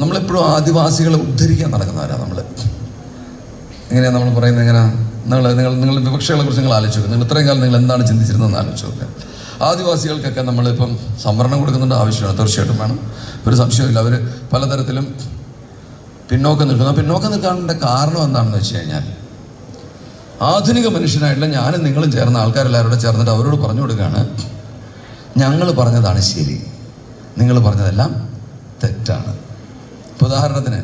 നമ്മളെപ്പോഴും ആദിവാസികളെ ഉദ്ധരിക്കാൻ നടക്കുന്നവരാണ് നമ്മൾ എങ്ങനെയാണ് നമ്മൾ പറയുന്നത് എങ്ങനെ? നിങ്ങൾ നിങ്ങൾ നിങ്ങൾ വിവക്ഷകളെ കുറിച്ച് നിങ്ങൾ ആലോചിച്ച് നിങ്ങൾ ഇത്രയും കാലം നിങ്ങൾ എന്താണ് ചിന്തിച്ചിരുന്നതെന്ന് ആലോചിച്ച് നോക്കുക ആദിവാസികൾക്കൊക്കെ നമ്മളിപ്പം സംവരണം കൊടുക്കുന്നുണ്ട് ആവശ്യമാണ് തീർച്ചയായിട്ടും വേണം. ഒരു സംശയമില്ല അവർ പലതരത്തിലും പിന്നോക്കം നിൽക്കുന്നു. പിന്നോക്കം നിൽക്കാനുള്ള കാരണം എന്താണെന്ന് വെച്ച് കഴിഞ്ഞാൽ ആധുനിക മനുഷ്യനായിട്ടുള്ള ഞാനും നിങ്ങളും ചേർന്ന ആൾക്കാരെല്ലാവരും കൂടെ ചേർന്നിട്ട് അവരോട് പറഞ്ഞു കൊടുക്കുകയാണ് ഞങ്ങൾ പറഞ്ഞതാണ് ശരി. നിങ്ങൾ പറഞ്ഞതെല്ലാം തെറ്റാണ്. ഉദാഹരണത്തിന്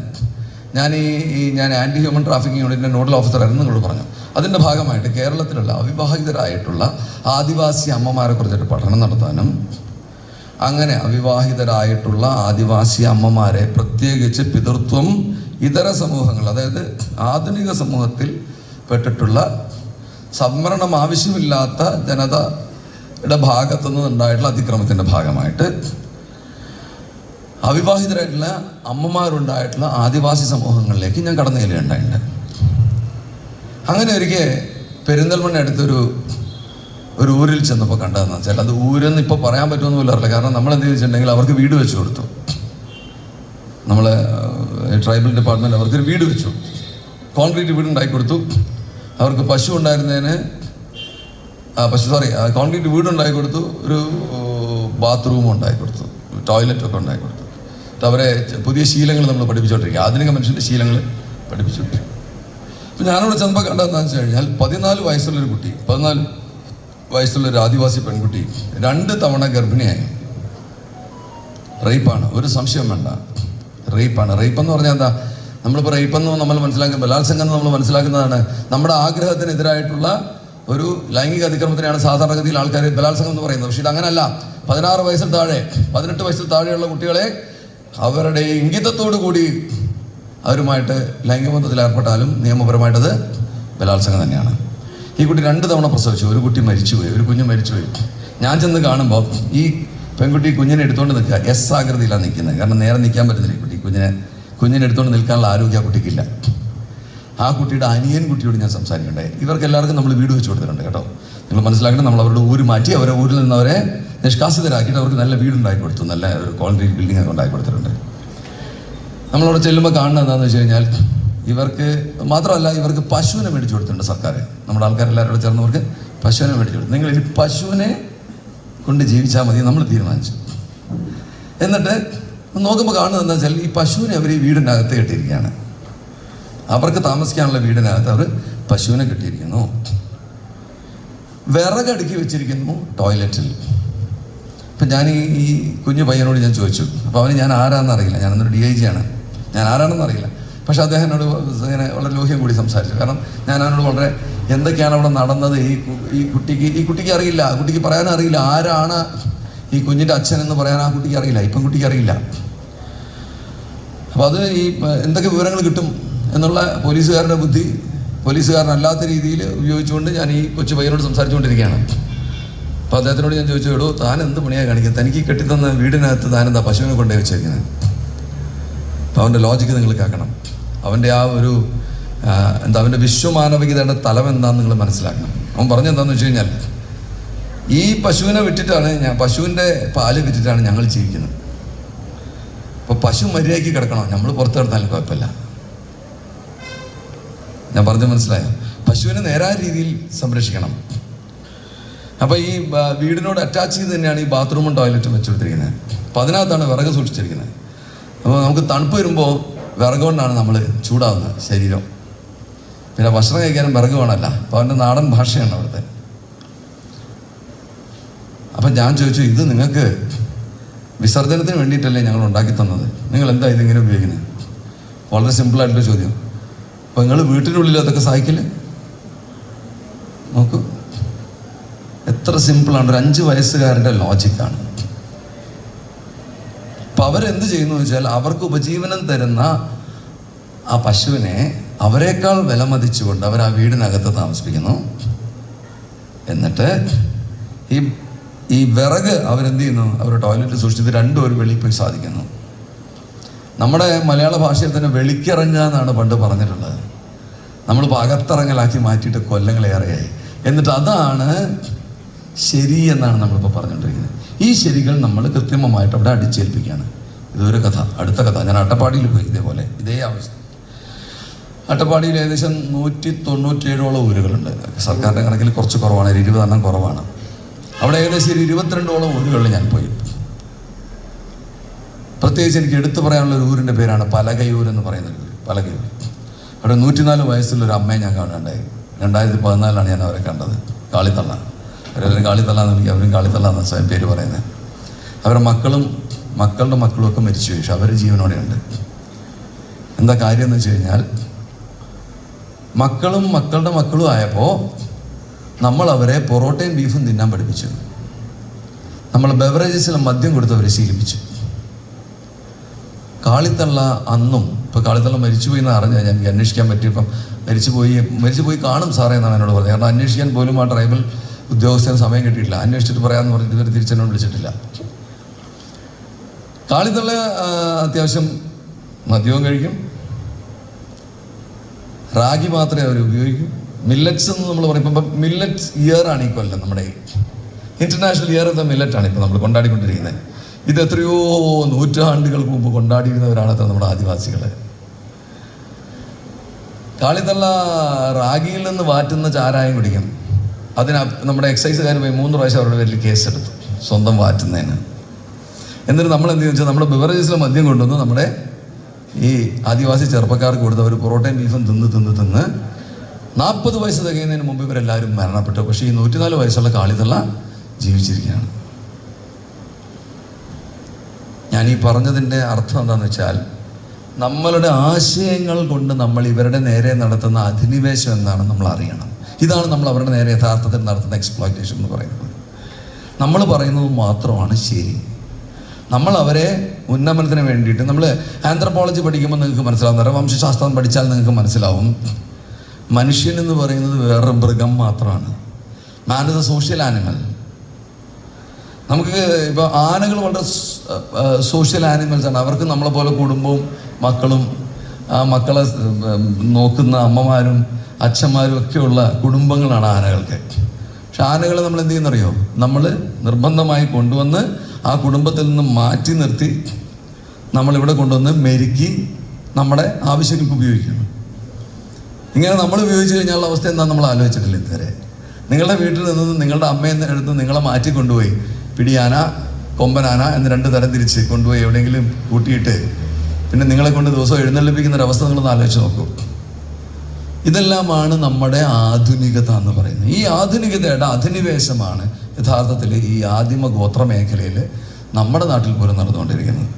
ഞാൻ ഈ ഈ ഞാൻ ആന്റി ഹ്യൂമൻ ട്രാഫിക്കിംഗ് യൂണിറ്റിന്റെ നോഡൽ ഓഫീസർ ആയിരുന്നു നിങ്ങളോട് പറഞ്ഞു. അതിന്റെ ഭാഗമായിട്ട് കേരളത്തിലുള്ള അവിവാഹിതരായിട്ടുള്ള ആദിവാസി അമ്മമാരെ കുറിച്ചൊരു പഠനം നടത്താനും അങ്ങനെ അവിവാഹിതരായിട്ടുള്ള ആദിവാസി അമ്മമാരെ പ്രത്യേകിച്ച് പിതൃത്വം ഇതര സമൂഹങ്ങൾ അതായത് ആധുനിക സമൂഹത്തിൽ പെട്ടിട്ടുള്ള സംവരണം ആവശ്യമില്ലാത്ത ജനതയുടെ ഭാഗത്തുനിന്ന് ഉണ്ടായിട്ടുള്ള അതിക്രമത്തിന്റെ ഭാഗമായിട്ട് അവിവാഹിതരായിട്ടുള്ള അമ്മമാരുണ്ടായിട്ടുള്ള ആദിവാസി സമൂഹങ്ങളിലേക്ക് ഞാൻ കടന്നു ചെല്ലുകയുണ്ടായിട്ടുണ്ട്. അങ്ങനെ ഒരിക്കൽ പെരിന്തൽമണ്ണ അടുത്തൊരു ഒരു ഊരിൽ ചെന്നപ്പോൾ കണ്ടതെന്ന് വെച്ചാൽ അത് ഊരെന്ന് ഇപ്പോൾ പറയാൻ പറ്റുമെന്ന് പോലും അറിയില്ല. കാരണം നമ്മൾ എന്ത് ചെയ്തിട്ടുണ്ടെങ്കിൽ അവർക്ക് വീട് വെച്ചു കൊടുത്തു. നമ്മൾ ട്രൈബൽ ഡിപ്പാർട്ട്മെന്റ് അവർക്കൊരു വീട് വെച്ചു. കോൺക്രീറ്റ് വീട് ഉണ്ടാക്കി കൊടുത്തു. അവർക്ക് പശു ഉണ്ടായിരുന്നതിന് ആ പശു സോറി കോൺക്രീറ്റ് വീട് ഉണ്ടാക്കി കൊടുത്തു. ഒരു ബാത്റൂമും ഉണ്ടാക്കി കൊടുത്തു. ടോയ്ലറ്റൊക്കെ ഉണ്ടാക്കി കൊടുത്തു. അവരെ പുതിയ ശീലങ്ങൾ നമ്മൾ പഠിപ്പിച്ചുകൊണ്ടിരിക്കുക ആധുനിക മനുഷ്യന്റെ ശീലങ്ങൾ പഠിപ്പിച്ചുകൊണ്ടിരിക്കും അപ്പം ഞാനിവിടെ ചെന്നപ്പോൾ കണ്ടതെന്താണെന്ന് വെച്ച് കഴിഞ്ഞാൽ പതിനാല് വയസ്സുള്ളൊരു കുട്ടി പതിനാല് വയസ്സുള്ളൊരു ആദിവാസി പെൺകുട്ടി രണ്ട് തവണ ഗർഭിണിയായി. റേപ്പാണ്. ഒരു സംശയം വേണ്ട. റേപ്പാണ്. റേപ്പ് എന്ന് പറഞ്ഞാൽ എന്താ? നമ്മളിപ്പോൾ റേപ്പെന്ന് നമ്മൾ മനസ്സിലാക്കുക ബലാത്സംഗം എന്ന് നമ്മൾ മനസ്സിലാക്കുന്നതാണ്. നമ്മുടെ ആഗ്രഹത്തിനെതിരായിട്ടുള്ള ഒരു ലൈംഗിക അതിക്രമത്തിനെയാണ് സാധാരണഗതിയിൽ ആൾക്കാർ ബലാത്സംഗം എന്ന് പറയുന്നത്. പക്ഷേ ഇത് അങ്ങനല്ല. പതിനാറ് വയസ്സിൽ താഴെ പതിനെട്ട് വയസ്സിൽ താഴെയുള്ള കുട്ടികളെ അവരുടെ ഇംഗിതത്തോടു കൂടി അവരുമായിട്ട് ലൈംഗികബന്ധത്തിൽ ഏർപ്പെട്ടാലും നിയമപരമായിട്ടത് ബലാത്സംഗം തന്നെയാണ്. ഈ കുട്ടി രണ്ട് തവണ പ്രസവിച്ചു. ഒരു കുട്ടി മരിച്ചുപോയി. ഒരു കുഞ്ഞ് മരിച്ചുപോയി. ഞാൻ ചെന്ന് കാണുമ്പോൾ ഈ പെൺകുട്ടി കുഞ്ഞിനെ എടുത്തുകൊണ്ട് നിൽക്കുക. എസ് ആകൃതിയിലാണ് നിൽക്കുന്നത് കാരണം നേരെ നിൽക്കാൻ പറ്റുന്നില്ല ഈ കുട്ടി. കുഞ്ഞിനെ കുഞ്ഞിനെ എടുത്തുകൊണ്ട് നിൽക്കാനുള്ള ആരോഗ്യം കുട്ടിക്കില്ല. ആ കുട്ടിയുടെ അനിയൻ കുട്ടിയോട് ഞാൻ സംസാരിക്കണ്ടേ? ഇവർക്ക് എല്ലാവർക്കും നമ്മൾ വീട് വെച്ച് കൊടുത്തിട്ടുണ്ട് കേട്ടോ. നിങ്ങൾ മനസ്സിലാക്കണം നമ്മൾ അവരുടെ ഊര് മാറ്റി അവരെ ഊരിൽ നിന്ന് അവരെ നിഷ്കാസിതരാക്കിയിട്ട് അവർക്ക് നല്ല വീടുണ്ടാക്കി കൊടുത്തു നല്ല ഒരു കോൺക്രീറ്റ് ബിൽഡിംഗ് ഒക്കെ ഉണ്ടാക്കി കൊടുത്തിട്ടുണ്ട്. നമ്മളവിടെ ചെല്ലുമ്പോൾ കാണുന്നത് എന്താണെന്ന് വെച്ച് കഴിഞ്ഞാൽ ഇവർക്ക് മാത്രമല്ല ഇവർക്ക് പശുവിനെ മേടിച്ചു കൊടുത്തിട്ടുണ്ട് സർക്കാർ നമ്മുടെ ആൾക്കാരെല്ലാവരും കൂടെ ചേർന്നവർക്ക് പശുവിനെ മേടിച്ചു കൊടുത്തു. നിങ്ങൾ ഇനി പശുവിനെ കൊണ്ട് ജീവിച്ചാൽ മതി നമ്മൾ തീരുമാനിച്ചു. എന്നിട്ട് നോക്കുമ്പോൾ കാണുന്നത് എന്താ വെച്ചാൽ ഈ പശുവിനെ അവർ ഈ വീടിന്റെ അകത്ത് കെട്ടിയിരിക്കുകയാണ്. അവർക്ക് താമസിക്കാനുള്ള വീടിനകത്ത് അവർ പശുവിനെ കെട്ടിയിരിക്കുന്നു. വിറകടുക്കി വെച്ചിരിക്കുന്നു ടോയ്ലറ്റിൽ ഇപ്പം ഞാൻ ഈ കുഞ്ഞു പയ്യനോട് ഞാൻ ചോദിച്ചു അപ്പോൾ അവന് ഞാൻ ആരാണെന്ന് അറിയില്ല? ഞാനൊന്നൊരു ഡി ഐ ജി ആണ്. ഞാൻ ആരാണെന്ന് അറിയില്ല. പക്ഷെ അദ്ദേഹം എന്നോട് ഇങ്ങനെ വളരെ ലോഹ്യം കൂടി സംസാരിച്ചു. കാരണം ഞാൻ അവനോട് വളരെ എന്തൊക്കെയാണ് അവിടെ നടന്നത്? ഈ ഈ കുട്ടിക്ക് ഈ കുട്ടിക്ക് അറിയില്ല. കുട്ടിക്ക് പറയാനും അറിയില്ല. ആരാണ് ഈ കുഞ്ഞിന്റെ അച്ഛൻ എന്ന് പറയാൻ ആ കുട്ടിക്ക് അറിയില്ല. ഇപ്പം കുട്ടിക്ക് അറിയില്ല. അപ്പോൾ അത് ഈ എന്തൊക്കെ വിവരങ്ങൾ കിട്ടും? എന്നുള്ള പോലീസുകാരുടെ ബുദ്ധി പോലീസുകാരനല്ലാത്ത രീതിയിൽ ഉപയോഗിച്ചുകൊണ്ട് ഞാൻ ഈ കൊച്ചു പയ്യനോട് സംസാരിച്ചുകൊണ്ടിരിക്കുകയാണ്. അപ്പോൾ അദ്ദേഹത്തിനോട് ഞാൻ ചോദിച്ചു എടോ താൻ എന്ത് പണിയാണ് കാണിക്കുന്നത് തനിക്ക് കെട്ടിത്തന്ന വീടിനകത്ത് താൻ എന്താ പശുവിനെ കൊണ്ടേ വെച്ചേക്കുന്നത് അപ്പോൾ അവന്റെ ലോജിക്ക് നിങ്ങൾ കേൾക്കണം. അവന്റെ ആ ഒരു എന്താ അവന്റെ വിശ്വമാനവികതയുടെ തലം നിങ്ങൾ മനസ്സിലാക്കണം. അവൻ പറഞ്ഞെന്താണെന്ന് വെച്ച് കഴിഞ്ഞാൽ ഈ പശുവിനെ വിട്ടിട്ടാണ് ഞാൻ പശുവിന്റെ പാൽ വിറ്റിട്ടാണ് ഞങ്ങൾ ജീവിക്കുന്നത്. അപ്പോൾ പശു മര്യാദയ്ക്ക് കിടക്കണം? നമ്മൾ പുറത്ത് കിടന്നാലും കുഴപ്പമില്ല. ഞാൻ പറഞ്ഞു മനസ്സിലായോ? പശുവിനെ നേരായ രീതിയിൽ സംരക്ഷിക്കണം. അപ്പോൾ ഈ വീടിനോട് അറ്റാച്ച് ചെയ്ത് തന്നെയാണ് ഈ ബാത്റൂമും ടോയ്ലറ്റും വെച്ചുകൊടുത്തിരിക്കുന്നത്. അപ്പോൾ അതിനകത്താണ് വിറക് സൂക്ഷിച്ചിരിക്കുന്നത്. അപ്പോൾ നമുക്ക് തണുപ്പ് വരുമ്പോൾ വിറക് കൊണ്ടാണ് നമ്മൾ ചൂടാവുന്നത് ശരീരം. പിന്നെ ഭക്ഷണം കഴിക്കാനും വിറക് വേണമല്ല. അപ്പോൾ അവന്റെ നാടൻ ഭാഷയാണ് അവിടുത്തെ. അപ്പം ഞാൻ ചോദിച്ചു ഇത് നിങ്ങൾക്ക് വിസർജനത്തിന് വേണ്ടിയിട്ടല്ലേ ഞങ്ങൾ ഉണ്ടാക്കി തന്നത്? നിങ്ങൾ എന്താ ഇതിങ്ങനെ ഉപയോഗിക്കുന്നത്? വളരെ സിമ്പിളായിട്ടുള്ള ചോദ്യം. അപ്പോൾ നിങ്ങൾ വീട്ടിനുള്ളിൽ അതൊക്കെ സഹായിക്കില്ലേ നോക്കൂ. എത്ര സിമ്പിളാണ് ഒരു അഞ്ച് വയസ്സുകാരുടെ ലോജിക്കാണ് അപ്പം അവരെന്ത് ചെയ്യുന്നു വെച്ചാൽ അവർക്ക് ഉപജീവനം തരുന്ന ആ പശുവിനെ അവരെക്കാൾ വിലമതിച്ചുകൊണ്ട് അവർ ആ വീടിനകത്ത് താമസിപ്പിക്കുന്നു. എന്നിട്ട് ഈ ഈ വിറക് അവരെന്ത് ചെയ്യുന്നു? അവർ ടോയ്ലറ്റ് സൂക്ഷിച്ചിട്ട് രണ്ടും ഒരു വെളിയിൽ പോയി സാധിക്കുന്നു. നമ്മുടെ മലയാള ഭാഷയിൽ തന്നെ വെളിക്കിറങ്ങുക എന്നാണ് പണ്ട് പറഞ്ഞിട്ടുള്ളത്. നമ്മൾ അകത്തിറങ്ങലാക്കി മാറ്റിയിട്ട് കൊല്ലങ്ങളേറെയായി എന്നിട്ട് അതാണ് ശരി എന്നാണ് നമ്മളിപ്പോൾ പറഞ്ഞുകൊണ്ടിരിക്കുന്നത് ഈ ശരികൾ നമ്മൾ കൃത്രിമമായിട്ട് അവിടെ അടിച്ചേൽപ്പിക്കുകയാണ്. ഇതൊരു കഥ അടുത്ത കഥ. ഞാൻ അട്ടപ്പാടിയിൽ പോയി ഇതേപോലെ ഇതേ അവസ്ഥ. അട്ടപ്പാടിയിൽ ഏകദേശം നൂറ്റി തൊണ്ണൂറ്റേഴോളം ഊരുകളുണ്ട്. സർക്കാരിന്റെ കണക്കിൽ കുറച്ച് കുറവാണ് ഇരുപതെണ്ണം കുറവാണ്. അവിടെ ഏകദേശം ഒരു ഇരുപത്തിരണ്ടോളം ഊരുകളിൽ ഞാൻ പോയി. പ്രത്യേകിച്ച് എനിക്ക് എടുത്തു പറയാനുള്ള ഒരു ഊരിന്റെ പേരാണ് പലകയൂർ എന്ന് പറയുന്ന ഒരു പലകയൂർ. അവിടെ നൂറ്റിനാല് വയസ്സുള്ള ഒരു അമ്മയെ ഞാൻ കാണുന്നുണ്ടായി രണ്ടായിരത്തി പതിനാലിലാണ് ഞാൻ അവരെ കണ്ടത്. കാളിത്തള്ള. അവരെല്ലാവരും കാളിത്തള്ള എന്ന് വിളിക്കുക അവരും കാളിത്തള്ള എന്ന സ്വയം പേര് പറയുന്നത് അവരുടെ മക്കളും മക്കളുടെ മക്കളും ഒക്കെ മരിച്ചു പക്ഷെ അവർ ജീവനോടെ ഉണ്ട് എന്താ കാര്യം എന്ന് വെച്ച് കഴിഞ്ഞാൽ മക്കളും മക്കളുടെ മക്കളും ആയപ്പോൾ നമ്മൾ അവരെ പൊറോട്ടയും ബീഫും തിന്നാൻ പഠിപ്പിച്ചു. നമ്മൾ ബെവറേജസിൽ മദ്യം കൊടുത്തവരെ ശീലിപ്പിച്ചു. കാളിത്തള്ള അന്നും ഇപ്പോൾ കാളിത്തള്ള മരിച്ചുപോയി എന്ന് അറിഞ്ഞാൽ ഞാൻ എനിക്ക് അന്വേഷിക്കാൻ പറ്റിയപ്പം മരിച്ചുപോയി മരിച്ചുപോയി കാണും സാറേ എന്നാണ് എന്നോട് പറഞ്ഞത്. കാരണം അന്വേഷിക്കാൻ പോലും ആ ട്രൈബൽ ഉദ്യോഗസ്ഥന് സമയം കിട്ടിയിട്ടില്ല. അന്വേഷിച്ചിട്ട് പറയാമെന്ന് പറഞ്ഞിട്ട് ഇവർ തിരിച്ചെന്നോട് വിളിച്ചിട്ടില്ല. കാളിത്തള്ള അത്യാവശ്യം മദ്യവും കഴിക്കും. റാഗി മാത്രമേ അവർ ഉപയോഗിക്കൂ. മില്ലറ്റ്സ് എന്ന് നമ്മൾ പറയും. ഇപ്പം മില്ലറ്റ്സ് ഇയർ ആണ് ഈ കൊല്ലം നമ്മുടെ ഇന്റർനാഷണൽ ഇയർ മില്ലറ്റ് ആണ് ഇപ്പോൾ നമ്മൾ കൊണ്ടാടിക്കൊണ്ടിരിക്കുന്നത് ഇത് എത്രയോ നൂറ്റാണ്ടുകൾക്ക് മുമ്പ് കൊണ്ടാടിയിരുന്നവരാണ് അത്ര നമ്മുടെ ആദിവാസികൾ കാളിത്തള്ള റാഗിയിൽ നിന്ന് വാറ്റുന്ന ചാരായം കുടിക്കും. അതിന് നമ്മുടെ എക്സൈസുകാർ പോയി മൂന്ന് പ്രാവശ്യം അവരുടെ പേരിൽ കേസെടുത്തു സ്വന്തം വാറ്റുന്നതിന്. എന്നിട്ട് നമ്മൾ എന്ത് വെച്ചാൽ നമ്മുടെ ബിവറേജസിലെ മദ്യം കൊണ്ടുവന്ന് നമ്മുടെ ഈ ആദിവാസി ചെറുപ്പക്കാർക്ക് കൊടുത്ത് അവർ പൊറോട്ടയും ബീഫും തിന്ന് തിന്ന് തിന്ന് നാൽപ്പത് വയസ്സ് തികയുന്നതിന് മുമ്പ് ഇവരെല്ലാവരും മരണപ്പെട്ടു. പക്ഷേ ഈ നൂറ്റിനാല് വയസ്സുള്ള കാളിതള്ള ജീവിച്ചിരിക്കുകയാണ്. ഞാൻ ഈ പറഞ്ഞതിന്റെ അർത്ഥം എന്താണെന്ന് വെച്ചാൽ നമ്മളുടെ ആശയങ്ങൾ കൊണ്ട് നമ്മൾ ഇവരുടെ നേരെ നടത്തുന്ന അധിനിവേശം എന്നാണ് നമ്മൾ അറിയണം. ഇതാണ് നമ്മൾ അവരുടെ നേരെ യഥാർത്ഥത്തിൽ നടത്തുന്ന എക്സ്പ്ലോയിറ്റേഷൻ എന്ന് പറയുന്നത്. നമ്മൾ പറയുന്നത് മാത്രമാണ് ശരി. നമ്മൾ അവരെ ഉന്നമനത്തിന് വേണ്ടിയിട്ട് നമ്മൾ ആന്ത്രപ്പോളജി പഠിക്കുമ്പോൾ നിങ്ങൾക്ക് മനസ്സിലാവും. നരവംശാസ്ത്രം പഠിച്ചാൽ നിങ്ങൾക്ക് മനസ്സിലാവും. മനുഷ്യൻ എന്ന് പറയുന്നത് വേറെ മൃഗം മാത്രമാണ്. Man is a social animal നമുക്ക് ഇപ്പോൾ ആനകൾ വളരെ സോഷ്യൽ ആനിമൽസ് ആണ്. അവർക്ക് നമ്മളെ പോലെ കുടുംബവും മക്കളും ആ മക്കളെ നോക്കുന്ന അമ്മമാരും അച്ഛന്മാരും ഒക്കെയുള്ള കുടുംബങ്ങളാണ് ആനകൾക്ക്. പക്ഷെ ആനകളെ നമ്മൾ എന്ത് ചെയ്യുന്നറിയോ? നമ്മൾ നിർബന്ധമായി കൊണ്ടുവന്ന് ആ കുടുംബത്തിൽ നിന്ന് മാറ്റി നിർത്തി നമ്മളിവിടെ കൊണ്ടുവന്ന് മെരുക്കി നമ്മുടെ ആവശ്യങ്ങൾക്ക് ഉപയോഗിക്കുന്നു. ഇങ്ങനെ നമ്മൾ ഉപയോഗിച്ച് കഴിഞ്ഞാലുള്ള അവസ്ഥ എന്താ നമ്മൾ ആലോചിച്ചിട്ടില്ല ഇതുവരെ. നിങ്ങളുടെ വീട്ടിൽ നിന്ന് നിങ്ങളുടെ അമ്മയെന്ന് എടുത്ത് നിങ്ങളെ മാറ്റി കൊണ്ടുപോയി പിടിയാന കൊമ്പനാന എന്ന് രണ്ട് തരം തിരിച്ച് കൊണ്ടുപോയി എവിടെയെങ്കിലും കൂട്ടിയിട്ട് പിന്നെ നിങ്ങളെ കൊണ്ട് ദിവസം എഴുന്നള്ളിപ്പിക്കുന്ന ഒരു അവസ്ഥ നിങ്ങളൊന്ന് ആലോചിച്ച് നോക്കൂ. ഇതെല്ലാമാണ് നമ്മുടെ ആധുനികത എന്ന് പറയുന്നത്. ഈ ആധുനികതയുടെ അധിനിവേശമാണ് യഥാർത്ഥത്തിൽ ഈ ആദിമ ഗോത്ര മേഖലയിൽ നമ്മുടെ നാട്ടിൽ പോലും നടന്നുകൊണ്ടിരിക്കുന്നത്.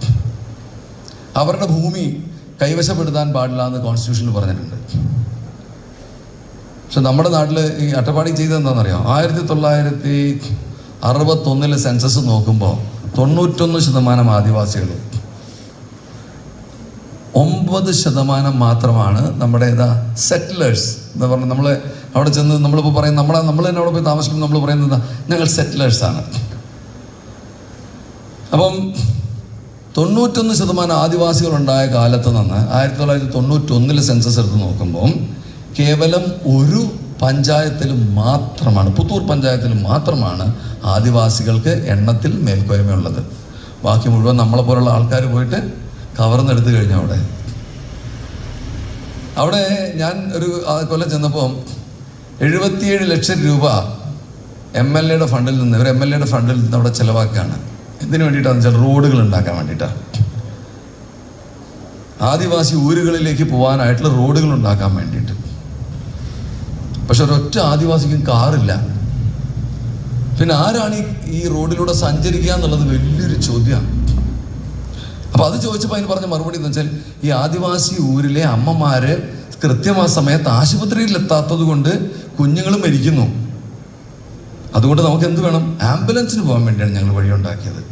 അവരുടെ ഭൂമി കൈവശപ്പെടുത്താൻ പാടില്ല എന്ന് കോൺസ്റ്റിറ്റ്യൂഷനിൽ പറഞ്ഞിട്ടുണ്ട്. പക്ഷെ നമ്മുടെ നാട്ടിൽ ഈ അട്ടപ്പാടി ചെയ്തതെന്താണെന്നറിയാം ആയിരത്തി തൊള്ളായിരത്തി അറുപത്തൊന്നിലെ സെൻസസ് നോക്കുമ്പോൾ തൊണ്ണൂറ്റൊന്ന് ശതമാനം ആദിവാസികൾ ഒമ്പത് ശതമാനം മാത്രമാണ് നമ്മുടെ ഏതാ സെറ്റിലേഴ്സ് എന്ന് പറഞ്ഞാൽ നമ്മൾ അവിടെ ചെന്ന് നമ്മളിപ്പോൾ പറയും നമ്മളെ നമ്മൾ തന്നെ അവിടെ പോയി താമസിക്കുമ്പോൾ നമ്മൾ പറയുന്നത് എന്താ? ഞങ്ങൾ സെറ്റിലേഴ്സാണ് അപ്പം തൊണ്ണൂറ്റൊന്ന് ശതമാനം ആദിവാസികളുണ്ടായ കാലത്ത് നിന്ന് ആയിരത്തി തൊള്ളായിരത്തി തൊണ്ണൂറ്റൊന്നിലെ സെൻസസ് എടുത്ത് നോക്കുമ്പം കേവലം ഒരു പഞ്ചായത്തിൽ മാത്രമാണ് പുത്തൂർ പഞ്ചായത്തിൽ മാത്രമാണ് ആദിവാസികൾക്ക് എണ്ണത്തിൽ മേൽക്കോയ്മയുള്ളത് ബാക്കി മുഴുവൻ നമ്മളെ പോലുള്ള ആൾക്കാർ പോയിട്ട് കവർന്നെടുത്ത് കഴിഞ്ഞു അവിടെ. അവിടെ ഞാൻ ഒരു കൊല്ലം ചെന്നപ്പോൾ എഴുപത്തിയേഴ് ലക്ഷം രൂപ എം എൽ എയുടെ ഫണ്ടിൽ നിന്ന് ഇവർ എം എൽ എയുടെ ഫണ്ടിൽ നിന്ന് അവിടെ ചിലവാക്കുകയാണ്. എന്തിനു വേണ്ടിയിട്ടാണെന്ന് വെച്ചാൽ റോഡുകൾ ഉണ്ടാക്കാൻ വേണ്ടിയിട്ടാണ് ആദിവാസി ഊരുകളിലേക്ക് പോകാനായിട്ടുള്ള റോഡുകൾ ഉണ്ടാക്കാൻ വേണ്ടിയിട്ട്. പക്ഷെ ഒരൊറ്റ ആദിവാസിക്കും കാറില്ല. പിന്നെ ആരാണ് ഈ റോഡിലൂടെ സഞ്ചരിക്കുക എന്നുള്ളത് വലിയൊരു ചോദ്യമാണ്. അപ്പൊ അത് ചോദിച്ചപ്പോൾ അതിന് പറഞ്ഞ മറുപടി എന്ന് വെച്ചാൽ ഈ ആദിവാസി ഊരിലെ അമ്മമാര് കൃത്യമായ സമയത്ത് ആശുപത്രിയിൽ എത്താത്തത് കൊണ്ട് കുഞ്ഞുങ്ങൾ മരിക്കുന്നു. അതുകൊണ്ട് നമുക്ക് എന്ത് വേണം? ആംബുലൻസിന് പോകാൻ വേണ്ടിയാണ് ഞങ്ങൾ വഴിയുണ്ടാക്കിയത്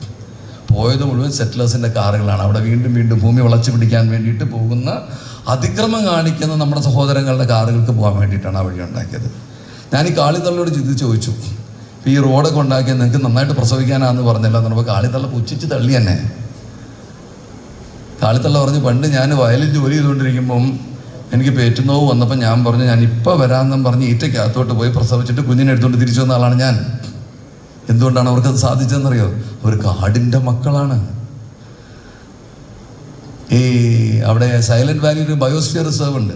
പോയത് മുഴുവൻ സെറ്റിലേഴ്സിന്റെ കാറുകളാണ്. അവിടെ വീണ്ടും വീണ്ടും ഭൂമി വളച്ചു പിടിക്കാൻ വേണ്ടിയിട്ട് പോകുന്ന അതിക്രമം കാണിക്കുന്ന നമ്മുടെ സഹോദരങ്ങളുടെ കാറുകൾക്ക് പോകാൻ വേണ്ടിയിട്ടാണ് ആ വഴി ഉണ്ടാക്കിയത്. ഞാൻ ഈ കാളിത്തള്ളയോട് ചിന്തി ചോദിച്ചു ഈ റോഡൊക്കെ ഉണ്ടാക്കിയാൽ നിങ്ങൾക്ക് നന്നായിട്ട് പ്രസവിക്കാനാന്ന് പറഞ്ഞല്ലോ എന്ന് കാളിത്തള്ള പുച്ഛിച്ച് തള്ളി തന്നെ കാളിത്തള്ള പറഞ്ഞു പണ്ട് ഞാൻ വയലിൽ ജോലി ചെയ്തുകൊണ്ടിരിക്കുമ്പം എനിക്ക് പേറ്റുന്നോവ് വന്നപ്പോൾ ഞാൻ പറഞ്ഞു ഞാൻ ഇപ്പോൾ വരാമെന്നും പറഞ്ഞ് ഈറ്റയ്ക്കകത്തോട്ട് പോയി പ്രസവിച്ചിട്ട് കുഞ്ഞിനെ എടുത്തുകൊണ്ട് തിരിച്ചു വന്ന ആളാണ് ഞാൻ. എന്തുകൊണ്ടാണ് അവർക്കത് സാധിച്ചതെന്നറിയോ? അവർ കാടിന്റെ മക്കളാണ്. ഈ അവിടെ സൈലന്റ് വാലി ഒരു ബയോസ്ഫിയർ റിസർവ് ഉണ്ട്.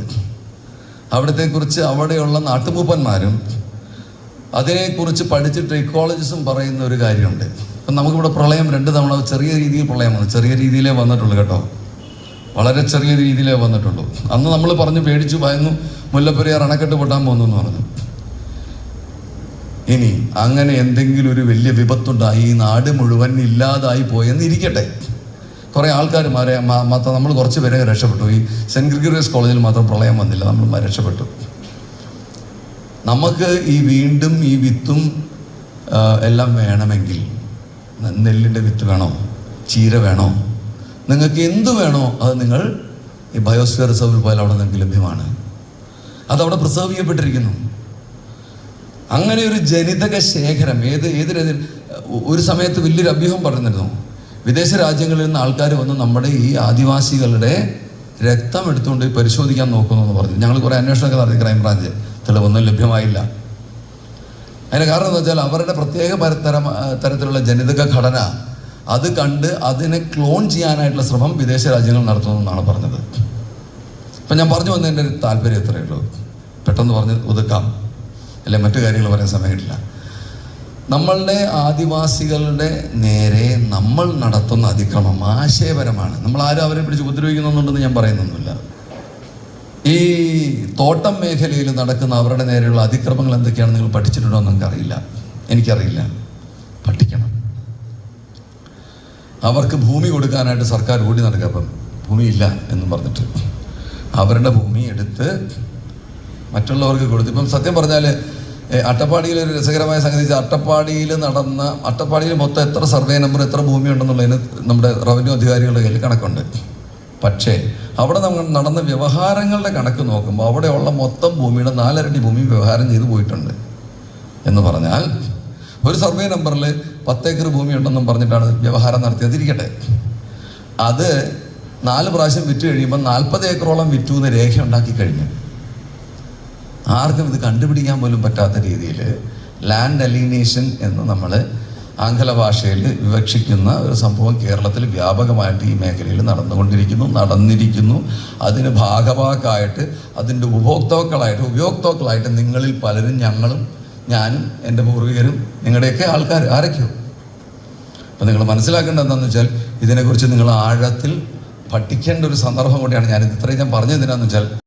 അവിടത്തെ കുറിച്ച് അവിടെയുള്ള നാട്ടുമൂപ്പന്മാരും അതിനെക്കുറിച്ച് പഠിച്ചിട്ട് ഇക്കോളജിസ്റ്റും പറയുന്ന ഒരു കാര്യമുണ്ട്. ഇപ്പം നമുക്കിവിടെ പ്രളയം രണ്ട് തവണ ചെറിയ രീതിയിൽ പ്രളയം വന്നു ചെറിയ രീതിയിലേ വന്നിട്ടുള്ളൂ കേട്ടോ. വളരെ ചെറിയ രീതിയിലേ വന്നിട്ടുള്ളൂ. അന്ന് നമ്മൾ പറഞ്ഞു പേടിച്ചു ഭയന്നു മുല്ലപ്പെരിയാർ അണക്കെട്ട് പൊട്ടാൻ പോകുന്നു എന്ന് പറഞ്ഞു. ഇനി അങ്ങനെ എന്തെങ്കിലും ഒരു വലിയ വിപത്തുണ്ടായി ഈ നാട് മുഴുവൻ ഇല്ലാതായി പോയെന്നിരിക്കട്ടെ കുറേ ആൾക്കാർ മാറി മാത്രം നമ്മൾ കുറച്ച് പേരെ രക്ഷപ്പെട്ടു. ഈ സെന്റ് ഗ്രിഗറിയസ് കോളേജിൽ മാത്രം പ്രളയം വന്നില്ല നമ്മൾ രക്ഷപ്പെട്ടു. നമുക്ക് ഈ വീണ്ടും ഈ വിത്തും എല്ലാം വേണമെങ്കിൽ നെല്ലിന്റെ വിത്ത് വേണോ? ചീര വേണോ? നിങ്ങൾക്ക് എന്ത് വേണോ അത് നിങ്ങൾ ഈ ബയോസ്ഫിയർ റിസർവിൽ പോയാൽ അവിടെ നിങ്ങൾക്ക് ലഭ്യമാണ്. അതവിടെ പ്രിസർവ് ചെയ്യപ്പെട്ടിരിക്കുന്നു. അങ്ങനെ ഒരു ജനിതക ശേഖരം ഏത് ഏതിനെതിരെ ഒരു സമയത്ത് വലിയൊരു അഭ്യൂഹം പറഞ്ഞിരുന്നു വിദേശ രാജ്യങ്ങളിൽ നിന്ന് ആൾക്കാർ വന്ന് നമ്മുടെ ഈ ആദിവാസികളുടെ രക്തം എടുത്തുകൊണ്ട് പരിശോധിക്കാൻ നോക്കുന്നു എന്ന് പറഞ്ഞു. ഞങ്ങൾ കുറേ അന്വേഷണമൊക്കെ നടത്തി ക്രൈംബ്രാഞ്ച് തെളിവൊന്നും ലഭ്യമായില്ല. അതിന് കാരണം എന്താ വെച്ചാൽ അവരുടെ പ്രത്യേക പര- തരം തരത്തിലുള്ള ജനിതക ഘടന അത് കണ്ട് അതിനെ ക്ലോൺ ചെയ്യാനായിട്ടുള്ള ശ്രമം വിദേശ രാജ്യങ്ങൾ നടത്തുന്നു എന്നാണ് പറഞ്ഞത്. അപ്പം ഞാൻ പറഞ്ഞു വന്നതിന്റെ ഒരു താല്പര്യം എത്രയേ ഉള്ളൂ. പെട്ടെന്ന് പറഞ്ഞ് ഒതുക്കാം. അല്ലെ മറ്റു കാര്യങ്ങൾ പറയാൻ സമയമില്ല. നമ്മളുടെ ആദിവാസികളുടെ നേരെ നമ്മൾ നടത്തുന്ന അതിക്രമം ആശയപരമാണ്. നമ്മൾ ആരും അവരെ പിടിച്ച് ഉപദ്രവിക്കുന്നുണ്ടെന്ന് ഞാൻ പറയുന്നൊന്നുമില്ല. ഈ തോട്ടം മേഖലയിൽ നടക്കുന്ന അവരുടെ നേരെയുള്ള അതിക്രമങ്ങൾ എന്തൊക്കെയാണ് നിങ്ങൾ പഠിച്ചിട്ടുണ്ടോ എന്ന് എനിക്കറിയില്ല എനിക്കറിയില്ല. പഠിക്കണം. അവർക്ക് ഭൂമി കൊടുക്കാനായിട്ട് സർക്കാർ കൂടി നടക്കുക അപ്പം ഭൂമിയില്ല എന്നും പറഞ്ഞിട്ട്. അവരുടെ ഭൂമി എടുത്ത് മറ്റുള്ളവർക്ക് കൊടുത്തു ഇപ്പം സത്യം പറഞ്ഞാൽ അട്ടപ്പാടിയിൽ ഒരു രസകരമായ സംഗതി അട്ടപ്പാടിയിൽ നടന്ന അട്ടപ്പാടിയിൽ മൊത്തം എത്ര സർവേ നമ്പർ എത്ര ഭൂമി ഉണ്ടെന്നുള്ളതിന് നമ്മുടെ റവന്യൂ അധികാരികളുടെ കയ്യിൽ കണക്കുണ്ട്. പക്ഷേ അവിടെ നമ്മൾ നടന്ന വ്യവഹാരങ്ങളുടെ കണക്ക് നോക്കുമ്പോൾ അവിടെയുള്ള മൊത്തം ഭൂമിയുടെ നാലരട്ടി ഭൂമി വ്യവഹാരം ചെയ്തു പോയിട്ടുണ്ട്. എന്ന് പറഞ്ഞാൽ ഒരു സർവേ നമ്പറിൽ പത്തേക്കർ ഭൂമി ഉണ്ടെന്നും പറഞ്ഞിട്ടാണ് വ്യവഹാരം നടത്തിയതിരിക്കട്ടെ അത് നാല് പ്രാവശ്യം വിറ്റ് കഴിയുമ്പോൾ നാൽപ്പത് ഏക്കറോളം വിറ്റു എന്ന് രേഖ ഉണ്ടാക്കി കഴിഞ്ഞു. ആർക്കും ഇത് കണ്ടുപിടിക്കാൻ പോലും പറ്റാത്ത രീതിയിൽ ലാൻഡ് അലീനേഷൻ എന്ന് നമ്മൾ ആംഗല ഭാഷയിൽ വിവക്ഷിക്കുന്ന ഒരു സംഭവം കേരളത്തിൽ വ്യാപകമായിട്ട് ഈ മേഖലയിൽ നടന്നുകൊണ്ടിരിക്കുന്നു നടന്നിരിക്കുന്നു. അതിന് ഭാഗവാക്കായിട്ട് അതിന്റെ ഉപഭോക്താക്കളായിട്ട് ഉപയോക്താക്കളായിട്ട് നിങ്ങളിൽ പലരും ഞങ്ങളും ഞാനും എന്റെ പൂർവികരും നിങ്ങളുടെയൊക്കെ ആൾക്കാർ ആരൊക്കെയോ? അപ്പം നിങ്ങൾ മനസ്സിലാക്കേണ്ടത് എന്താണെന്ന് വെച്ചാൽ ഇതിനെക്കുറിച്ച് നിങ്ങൾ ആഴത്തിൽ പഠിക്കേണ്ട ഒരു സന്ദർഭം കൂടിയാണ് ഞാൻ ഇത്രയും ഞാൻ പറഞ്ഞത് എന്തിനാന്ന് വെച്ചാൽ